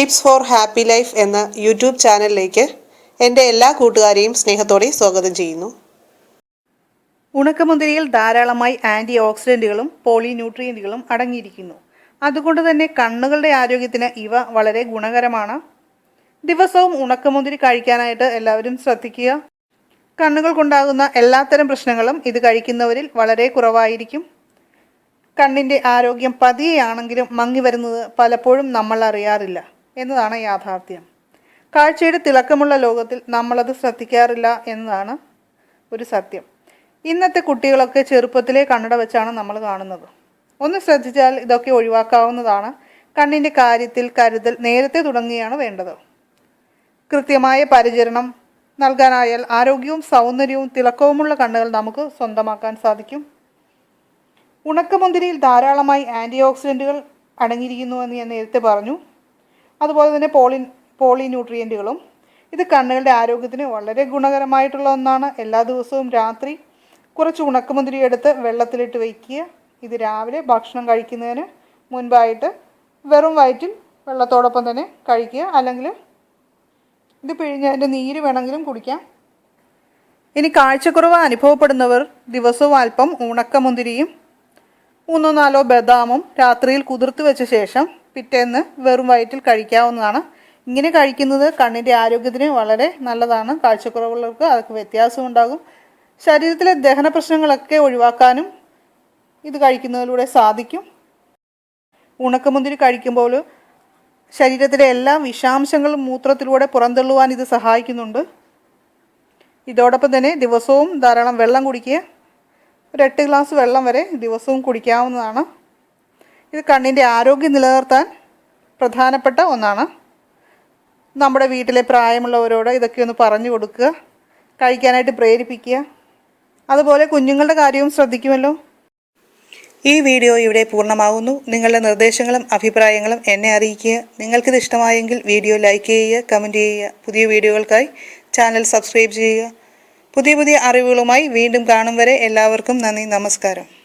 Tips for happy life എന്ന YouTube ചാനലിലേക്ക് എന്റെ എല്ലാ കൂട്ടുകാരെയും സ്നേഹത്തോടെ സ്വാഗതം ചെയ്യുന്നു. ഉണക്കമുന്തിരിയിൽ ധാരാളമായി ആന്റി ഓക്സിഡന്റുകളും പോളിന്യൂട്രിയന്റുകളും അടങ്ങിയിരിക്കുന്നു. അതുകൊണ്ട് തന്നെ കണ്ണുകളുടെ ആരോഗ്യത്തിന് ഇവ വളരെ ഗുണകരമാണ്. ദിവസവും ഉണക്കമുന്തിരി കഴിക്കാനായിട്ട് എല്ലാവരും ശ്രദ്ധിക്കുക. കണ്ണുകൾക്കുണ്ടാകുന്ന എല്ലാത്തരം പ്രശ്നങ്ങളും ഇത് കഴിക്കുന്നവരിൽ വളരെ കുറവായിരിക്കും. കണ്ണിന്റെ ആരോഗ്യം പതിയെയാണെങ്കിലും മങ്ങി വരുന്നത് പലപ്പോഴും നമ്മൾ അറിയാറില്ല. എന്നതാണ് യാഥാർത്ഥ്യം. കാഴ്ചയുടെ തിളക്കമുള്ള ലോകത്തിൽ നമ്മളത് ശ്രദ്ധിക്കാറില്ല എന്നതാണ് ഒരു സത്യം. ഇന്നത്തെ കുട്ടികളൊക്കെ ചെറുപ്പത്തിലെ കണ്ണട വെച്ചാണ് നമ്മൾ കാണുന്നത്. ഒന്ന് ശ്രദ്ധിച്ചാൽ ഇതൊക്കെ ഒഴിവാക്കാവുന്നതാണ്. കണ്ണിന്റെ കാര്യത്തിൽ കരുതൽ നേരത്തെ തുടങ്ങുകയാണ് വേണ്ടത്. കൃത്യമായ പരിചരണം നൽകാനായാൽ ആരോഗ്യവും സൗന്ദര്യവും തിളക്കവുമുള്ള കണ്ണുകൾ നമുക്ക് സ്വന്തമാക്കാൻ സാധിക്കും. ഉണക്കമുന്തിരിയിൽ ധാരാളമായി ആന്റി ഓക്സിഡന്റുകൾ അടങ്ങിയിരിക്കുന്നുവെന്ന് ഞാൻ നേരത്തെ പറഞ്ഞു. അതുപോലെ തന്നെ പോളി പോളി ന്യൂട്രിയന്റുകളും ഇത് കണ്ണുകളുടെ ആരോഗ്യത്തിന് വളരെ ഗുണകരമായിട്ടുള്ള ഒന്നാണ്. എല്ലാ ദിവസവും രാത്രി കുറച്ച് ഉണക്കമുന്തിരി എടുത്ത് വെള്ളത്തിലിട്ട് വയ്ക്കുക. ഇത് രാവിലെ ഭക്ഷണം കഴിക്കുന്നതിന് മുൻപായിട്ട് വെറും വയറ്റിൽ വെള്ളത്തോടൊപ്പം തന്നെ കഴിക്കുക. അല്ലെങ്കിൽ ഇത് പിഴിഞ്ഞ് അതിന്റെ നീര് വേണമെങ്കിലും കുടിക്കാം. ഇനി കാഴ്ചക്കുറവ് അനുഭവപ്പെടുന്നവർ ദിവസവും അല്പം ഉണക്കമുന്തിരിയും മൂന്നോ നാലോ ബദാമും രാത്രിയിൽ കുതിർത്ത് വെച്ച ശേഷം പിറ്റേന്ന് വെറും വയറ്റിൽ കഴിക്കാവുന്നതാണ്. ഇങ്ങനെ കഴിക്കുന്നത് കണ്ണിന്റെ ആരോഗ്യത്തിന് വളരെ നല്ലതാണ്. കാഴ്ചക്കുറവുള്ളവർക്ക് അതൊക്കെ വ്യത്യാസം ഉണ്ടാകും. ശരീരത്തിലെ ദഹന പ്രശ്നങ്ങളൊക്കെ ഒഴിവാക്കാനും ഇത് കഴിക്കുന്നതിലൂടെ സാധിക്കും. ഉണക്കമുന്തിരി കഴിക്കുമ്പോൾ ശരീരത്തിലെ എല്ലാ വിഷാംശങ്ങളും മൂത്രത്തിലൂടെ പുറന്തള്ളുവാൻ ഇത് സഹായിക്കുന്നുണ്ട്. ഇതോടൊപ്പം തന്നെ ദിവസവും ധാരാളം വെള്ളം കുടിക്കുക. ഒരു എട്ട് ഗ്ലാസ് വെള്ളം വരെ ദിവസവും കുടിക്കാവുന്നതാണ്. ഇത് കണ്ണിന്റെ ആരോഗ്യം നിലനിർത്താൻ പ്രധാനപ്പെട്ട ഒന്നാണ്. നമ്മുടെ വീട്ടിലെ പ്രായമുള്ളവരോട് ഇതൊക്കെ ഒന്ന് പറഞ്ഞു കൊടുക്കുക കഴിക്കാനായിട്ട് പ്രേരിപ്പിക്കുക. അതുപോലെ കുഞ്ഞുങ്ങളുടെ കാര്യവും ശ്രദ്ധിക്കുമല്ലോ. ഈ വീഡിയോ ഇവിടെ പൂർണമാകുന്നു നിങ്ങളുടെ നിർദ്ദേശങ്ങളും അഭിപ്രായങ്ങളും എന്നെ അറിയിക്കുക. നിങ്ങൾക്കിത് ഇഷ്ടമായെങ്കിൽ വീഡിയോ ലൈക്ക് ചെയ്യുക കമന്റ് ചെയ്യുക. പുതിയ വീഡിയോകൾക്കായി ചാനൽ സബ്സ്ക്രൈബ് ചെയ്യുക. പുതിയ പുതിയ അറിവുകളുമായി വീണ്ടും കാണും വരെ എല്ലാവർക്കും നന്ദി നമസ്കാരം.